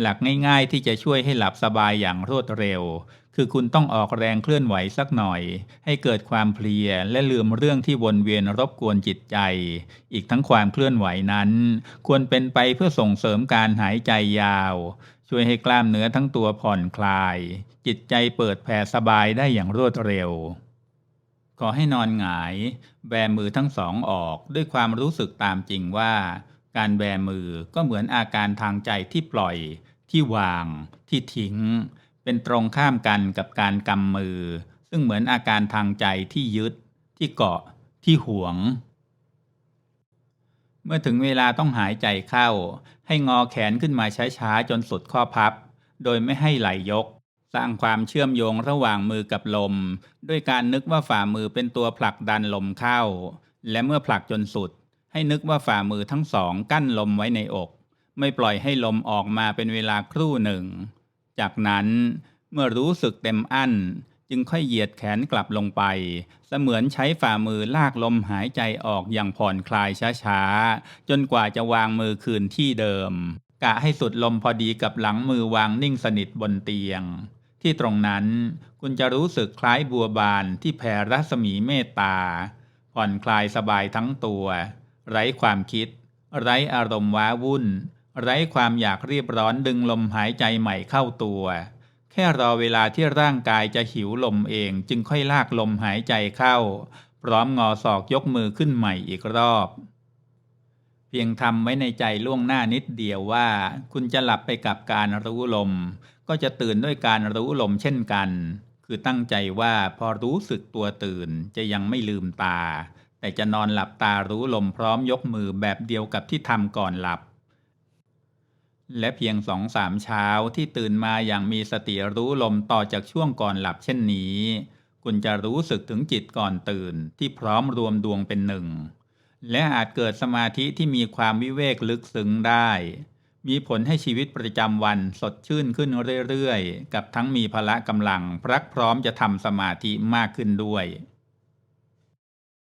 หลักง่ายๆ ที่จะช่วยให้หลับสบายอย่างรวดเร็ว คือคุณต้องออกแรงเคลื่อนไหวสักหน่อย ให้เกิดความเพลียและลืมเรื่องที่วนเวียนรบกวนจิตใจ อีกทั้งความเคลื่อนไหวนั้น ควรเป็นไปเพื่อส่งเสริมการหายใจยาว ช่วยให้กล้ามเนื้อทั้งตัวผ่อนคลาย จิตใจเปิดแผ่สบายได้อย่างรวดเร็ว ขอให้นอนหงาย แบมือทั้งสองออกด้วยความรู้สึกตามจริงว่า การแบมือก็เหมือนอาการทางใจที่ปล่อย ที่วาง ที่ทิ้ง เป็นตรงข้ามกันกับการกำมือ ซึ่งเหมือนอาการทางใจที่ยึด ที่เกาะ ที่หวง เมื่อถึงเวลาต้องหายใจเข้า ให้งอแขนขึ้นมาช้าๆจนสุดข้อพับ โดยไม่ให้ไหลยก สร้างความเชื่อมโยงระหว่างมือกับลม ด้วยการนึกว่าฝ่ามือเป็นตัวผลักดันลมเข้า และเมื่อผลักจนสุด ให้นึกว่าฝ่ามือทั้งสองกั้นลมไว้ในอก ไม่ปล่อยให้ลมออกมาเป็นเวลาครู่หนึ่ง จากนั้นเมื่อรู้สึกเต็มอั้น จึงค่อยเหยียดแขนกลับลงไป เสมือนใช้ฝ่ามือลากลมหายใจออกอย่างผ่อนคลายช้าๆ จนกว่าจะวางมือคืนที่เดิม กะให้สุดลมพอดีกับหลังมือวางนิ่งสนิทบนเตียง ที่ตรงนั้นคุณจะรู้สึกคล้ายบัวบานที่แผ่รัศมีเมตตาผ่อนคลายสบายทั้งตัว ไร้ความคิด ไร้อารมณ์ว้าวุ่น ไร้ความอยากรีบร้อนดึงลมหายใจใหม่เข้าตัว แค่รอเวลาที่ร่างกายจะหิวลมเองจึงค่อยลากลมหายใจเข้า พร้อมงอศอกยกมือขึ้นใหม่อีกรอบ เพียงทำไว้ในใจล่วงหน้านิดเดียวว่า คุณจะหลับไปกับการรู้ลม ก็จะตื่นด้วยการรู้ลมเช่นกันคือตั้งใจว่าพอรู้สึกตัวตื่นจะยังไม่ลืมตา แต่จะนอนหลับตารู้ลมพร้อมยกมือแบบเดียวกับที่ทำก่อนหลับ และเพียงสองสามเช้าที่ตื่นมาอย่างมีสติรู้ลมต่อจากช่วงก่อนหลับเช่นนี้ คุณจะรู้สึกถึงจิตก่อนตื่นที่พร้อมรวมดวงเป็นหนึ่ง และอาจเกิดสมาธิที่มีความวิเวกลึกซึ้งได้ มีผลให้ชีวิตประจำวันสดชื่นขึ้นเรื่อยๆ กับทั้งมีพละกำลังพรักพร้อมจะทำสมาธิมากขึ้นด้วย